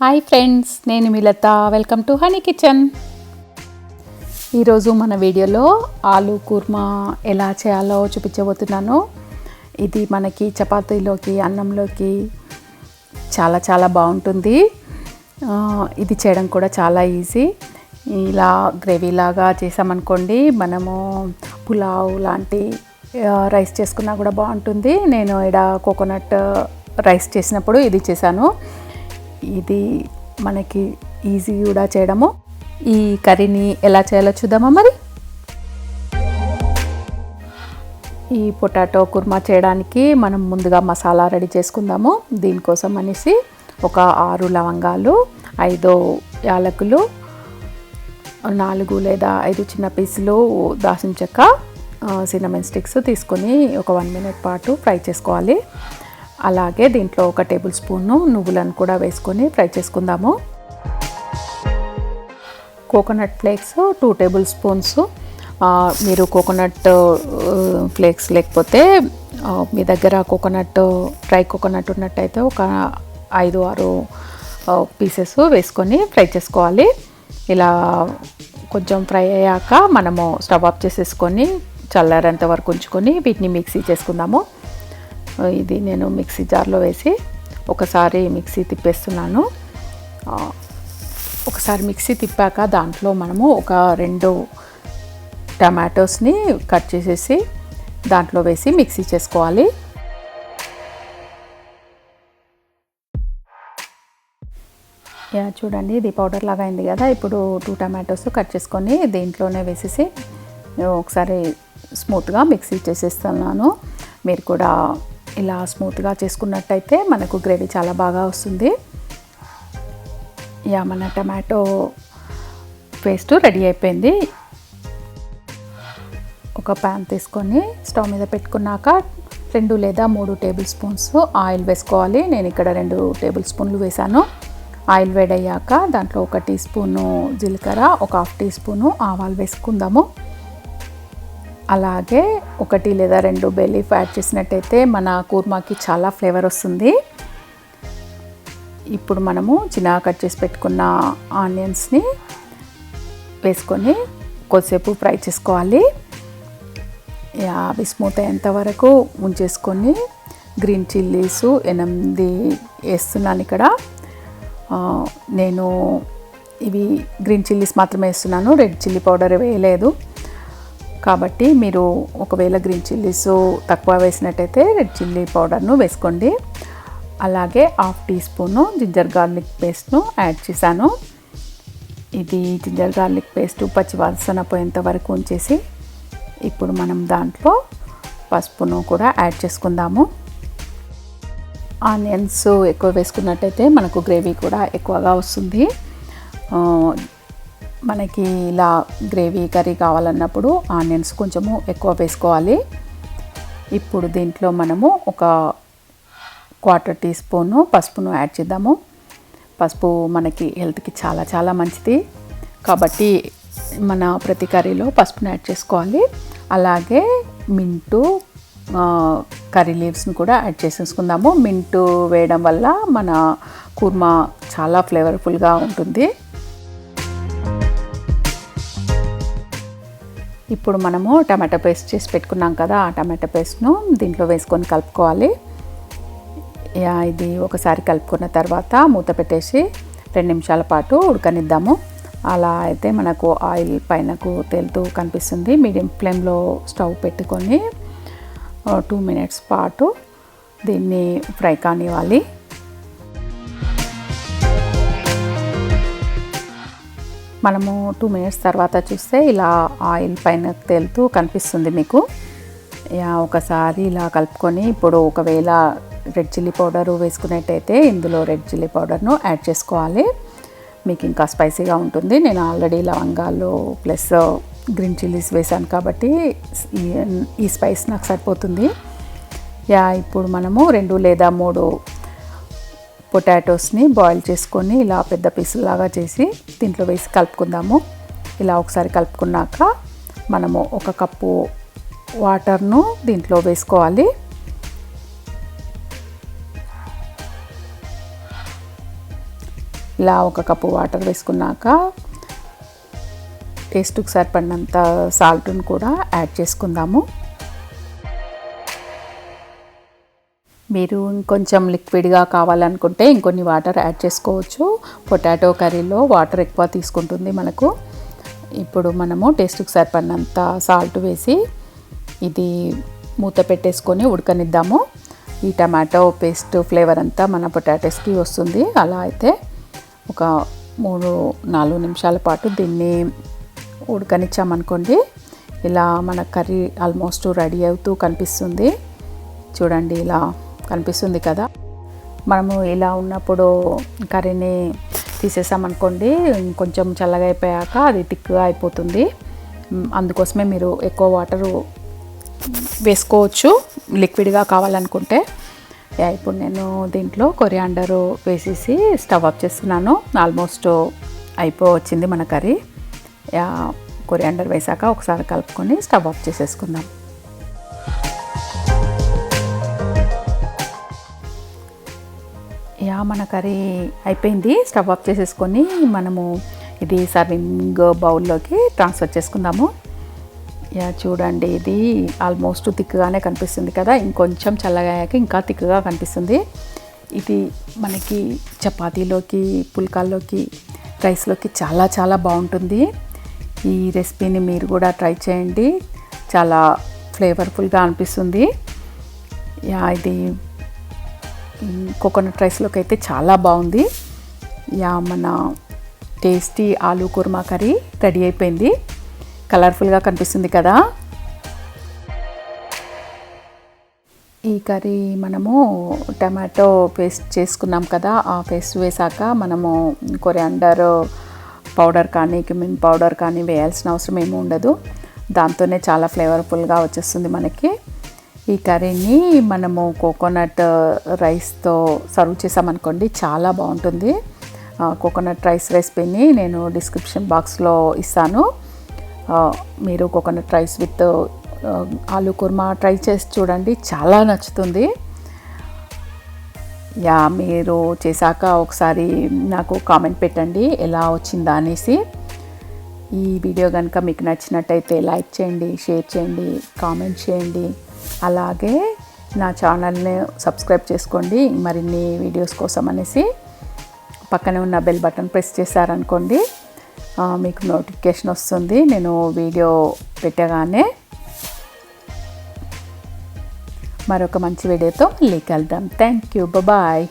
Hi friends నేను Milata welcome to honey kitchen ఈరోజు మన వీడియోలో ఆలు కుర్మా ఎలా చేయాలో చూపించబోతున్నాను. ఇది మనకి చపాతీలోకి అన్నంలోకి చాలా చాలా బాగుంటుంది. ఇది చేయడం కూడా చాలా ఈజీ. ఇలా గ్రేవీ లాగా చేసామనుకోండి మనము పులావ్ లాంటి రైస్ చేసుకున్నా కూడా బాగుంటుంది. నేను ఇక్కడ కోకోనట్ రైస్ చేసినప్పుడు ఇది చేశాను. ఇది మనకి ఈజీ కూడా చేయడము. ఈ కర్రీని ఎలా చేయాలో చూద్దామా మరి? ఈ పొటాటో కుర్మా చేయడానికి మనం ముందుగా మసాలా రెడీ చేసుకుందాము. దీనికోసం అనేసి ఒక ఆరు లవంగాలు ఐదు యాలకులు నాలుగు లేదా ఐదు చిన్న పీసులు దాసిన చెక్క సినమన్ స్టిక్స్ తీసుకొని ఒక వన్ మినిట్ పాటు ఫ్రై చేసుకోవాలి. అలాగే దీంట్లో ఒక టేబుల్ స్పూన్ను నువ్వులను కూడా వేసుకొని ఫ్రై చేసుకుందాము. Coconut flakes two tablespoons coconut flakes లేకపోతే మీ దగ్గర కోకోనట్ డ్రై కోకోనట్ ఉన్నట్టయితే ఒక ఐదు ఆరు పీసెస్ వేసుకొని ఫ్రై చేసుకోవాలి. ఇలా కొంచెం ఫ్రై అయ్యాక మనము స్టవ్ ఆఫ్ చేసేసుకొని చల్లారేంత వరకు ఉంచుకొని వీటిని మిక్సీ చేసుకుందాము. ఇది నేను మిక్సీ జార్లో వేసి ఒకసారి మిక్సీ తిప్పేస్తున్నాను. ఒకసారి మిక్సీ తిప్పాక దాంట్లో మనము ఒక రెండు టమాటోస్ని కట్ చేసేసి దాంట్లో వేసి మిక్సీ చేసుకోవాలి. యా చూడండి ఇది పౌడర్ లాగా అయింది కదా. ఇప్పుడు టూ టమాటోస్ కట్ చేసుకొని దీంట్లోనే వేసేసి ఒకసారి స్మూత్గా మిక్సీ చేసేస్తున్నాను. మీరు కూడా ఇలా స్మూత్గా చేసుకున్నట్టయితే మనకు గ్రేవీ చాలా బాగా వస్తుంది. యా మన టమాటో పేస్ట్ రెడీ అయిపోయింది. ఒక ప్యాన్ తీసుకొని స్టవ్ మీద పెట్టుకున్నాక రెండు లేదా మూడు టేబుల్ స్పూన్స్ ఆయిల్ వేసుకోవాలి. నేను ఇక్కడ రెండు టేబుల్ స్పూన్లు వేసాను ఆయిల్ వేడయ్యాక దాంట్లో ఒక టీ స్పూను జీలకర్ర ఒక హాఫ్ టీ స్పూను ఆవాలు వేసుకుందాము. అలాగే ఒకటి లేదా రెండు బెలీఫ్ యాడ్ చేసినట్టయితే మన కూర్మాకి చాలా ఫ్లేవర్ వస్తుంది. ఇప్పుడు మనము చిన్నగా కట్ చేసి పెట్టుకున్న ఆనియన్స్ని వేసుకొని కొద్దిసేపు ఫ్రై చేసుకోవాలి. అవి స్మూత్ అయ్యేంత వరకు ఉంచేసుకొని గ్రీన్ చిల్లీస్ ఎనిమిది వేస్తున్నాను ఇక్కడ. నేను ఇవి గ్రీన్ చిల్లీస్ మాత్రమే వేస్తున్నాను రెడ్ చిల్లీ పౌడర్ వేయలేదు. కాబట్టి మీరు ఒకవేళ గ్రీన్ చిల్లీస్ తక్కువ వేసినట్టయితే రెడ్ చిల్లీ పౌడర్ను వేసుకోండి. అలాగే half teaspoon ginger garlic పేస్ట్ను యాడ్ చేశాను. ఇది జింజర్ గార్లిక్ పేస్ట్ పచ్చి వాసన పోయేంత వరకు ఉంచేసి ఇప్పుడు మనం దాంట్లో పసుపును కూడా యాడ్ చేసుకుందాము. ఆనియన్స్ ఎక్కువ వేసుకున్నట్టయితే మనకు గ్రేవీ కూడా ఎక్కువగా వస్తుంది. మనకి ఇలా గ్రేవీ కర్రీ కావాలన్నప్పుడు ఆనియన్స్ కొంచెము ఎక్కువ వేసుకోవాలి. ఇప్పుడు దీంట్లో మనము ఒక క్వార్టర్ టీ స్పూను పసుపును యాడ్ చేద్దాము. పసుపు మనకి హెల్త్కి చాలా చాలా మంచిది. కాబట్టి మన ప్రతి కర్రీలో పసుపును యాడ్ చేసుకోవాలి. అలాగే మింటు కర్రీ లీవ్స్ని కూడా యాడ్ చేసేసుకుందాము. మింటు వేయడం వల్ల మన కుర్మా చాలా ఫ్లేవర్ఫుల్గా ఉంటుంది. ఇప్పుడు మనము టమాటో పేస్ట్ చేసి పెట్టుకున్నాం కదా ఆ టమాటో పేస్ట్ను దీంట్లో వేసుకొని కలుపుకోవాలి. యా, ఇది ఒకసారి కలుపుకున్న తర్వాత మూత పెట్టేసి రెండు నిమిషాల పాటు ఉడకనిద్దాము. అలా అయితే మనకు ఆయిల్ పైనకు తేలుతూ కనిపిస్తుంది. మీడియం ఫ్లేమ్లో స్టవ్ పెట్టుకొని టూ మినిట్స్ పాటు దీన్ని ఫ్రై కానివ్వాలి. మనము టూ మినిట్స్ తర్వాత చూస్తే ఇలా ఆయిల్ పైన తేలుతూ కనిపిస్తుంది మీకు. యా, ఒకసారి ఇలా కలుపుకొని ఇప్పుడు ఒకవేళ రెడ్ చిల్లీ పౌడరు వేసుకున్నట్టయితే ఇందులో రెడ్ చిల్లీ పౌడర్ను యాడ్ చేసుకోవాలి. మీకు ఇంకా స్పైసీగా ఉంటుంది. నేను ఆల్రెడీ లవంగాలు ప్లస్ గ్రీన్ చిల్లీస్ వేసాను కాబట్టి ఈ- ఈ స్పైస్ నాకు సరిపోతుంది. యా ఇప్పుడు మనము రెండు లేదా మూడు పొటాటోస్ని బాయిల్ చేసుకొని ఇలా పెద్ద పీసులాగా చేసి దీంట్లో వేసి కలుపుకుందాము. ఇలా ఒకసారి కలుపుకున్నాక మనము ఒక కప్పు వాటర్ను దీంట్లో వేసుకోవాలి. ఇలా ఒక కప్పు వాటర్ వేసుకున్నాక టేస్ట్కి సరిపడినంత సాల్ట్ని కూడా యాడ్ చేసుకుందాము. మీరు ఇంకొంచెం లిక్విడ్గా కావాలనుకుంటే ఇంకొన్ని వాటర్ యాడ్ చేసుకోవచ్చు. పొటాటో కర్రీలో వాటర్ ఎక్కువ తీసుకుంటుంది మనకు. ఇప్పుడు మనము టేస్ట్కి సరిపడినంత సాల్ట్ వేసి ఇది మూత పెట్టేసుకొని ఉడకనిద్దాము. ఈ టమాటో పేస్ట్ ఫ్లేవర్ అంతా మన పొటాటోస్కి వస్తుంది. అలా అయితే ఒక మూడు నాలుగు నిమిషాల పాటు దీన్ని ఉడకనిచ్చామనుకోండి ఇలా మన కర్రీ ఆల్మోస్ట్ రెడీ అవుతూ కనిపిస్తుంది. చూడండి ఇలా కనిపిస్తుంది కదా. మనము ఇలా ఉన్నప్పుడు కర్రీని తీసేసామనుకోండి కొంచెం చల్లగా అయిపోయాక అది థిక్గా అయిపోతుంది. అందుకోసమే మీరు ఎక్కువ వాటరు వేసుకోవచ్చు. లిక్విడ్గా కావాలనుకుంటే. ఇప్పుడు నేను దీంట్లో కొరియాండర్ వేసేసి స్టవ్ ఆఫ్ చేస్తున్నాను. ఆల్మోస్ట్ అయిపో వచ్చింది మన కర్రీ. యా, కొరియాండర్ వేసాక ఒకసారి కలుపుకొని స్టవ్ ఆఫ్ చేసేసుకుందాం. యా మన కర్రీ అయిపోయింది. స్టవ్ ఆఫ్ చేసేసుకొని మనము ఇది సర్వింగ్ బౌల్లోకి ట్రాన్స్ఫర్ చేసుకుందాము. యా చూడండి ఇది ఆల్మోస్ట్ థిక్గానే కనిపిస్తుంది కదా. ఇంకొంచెం చల్లగా ఇంకా థిక్గా కనిపిస్తుంది. ఇది మనకి చపాతీలోకి పుల్కాల్లోకి రైస్లోకి చాలా చాలా బాగుంటుంది. ఈ రెసిపీని మీరు కూడా ట్రై చేయండి. చాలా ఫ్లేవర్ఫుల్గా అనిపిస్తుంది. యా ఇది కోకోనట్ రైస్లోకి అయితే చాలా బాగుంది. యా మన tasty aloo kurma curry ready అయిపోయింది. కలర్ఫుల్గా కనిపిస్తుంది కదా. ఈ కర్రీ మనము టమాటో పేస్ట్ చేసుకున్నాం కదా ఆ పేస్ట్ వేసాక మనము కొరియాండర్ పౌడర్ కానీ క్యూమిన్ పౌడర్ కానీ వేయాల్సిన అవసరం ఏమీ ఉండదు. దాంతోనే చాలా ఫ్లేవర్ఫుల్గా వచ్చేస్తుంది మనకి. ఈ కర్రీని మనము కోకోనట్ uh, రైస్తో సర్వ్ చేసామనుకోండి చాలా బాగుంటుంది. Uh, కోకోనట్ రైస్ రెసిపీని నేను డిస్క్రిప్షన్ బాక్స్లో ఇస్తాను. Uh, మీరు కోకోనట్ రైస్ విత్ ఆలు ఆలూ కుర్మా ట్రై చేసి చూడండి చాలా నచ్చుతుంది. యా మీరు చేశాక ఒకసారి నాకు కామెంట్ పెట్టండి ఎలా వచ్చిందా అనేసి. ఈ వీడియో కనుక మీకు నచ్చినట్టయితే లైక్ చేయండి షేర్ చేయండి కామెంట్ చేయండి. అలాగే నా ఛానల్ని సబ్స్క్రైబ్ చేసుకోండి. మరిన్ని వీడియోస్ కోసం అనేసి పక్కనే ఉన్న బెల్ బటన్ ప్రెస్ చేశారనుకోండి మీకు నోటిఫికేషన్ వస్తుంది. నేను వీడియో పెట్టగానే మరొక మంచి వీడియోతో మళ్ళీ కలుద్దాం థ్యాంక్ యూ. బాయ్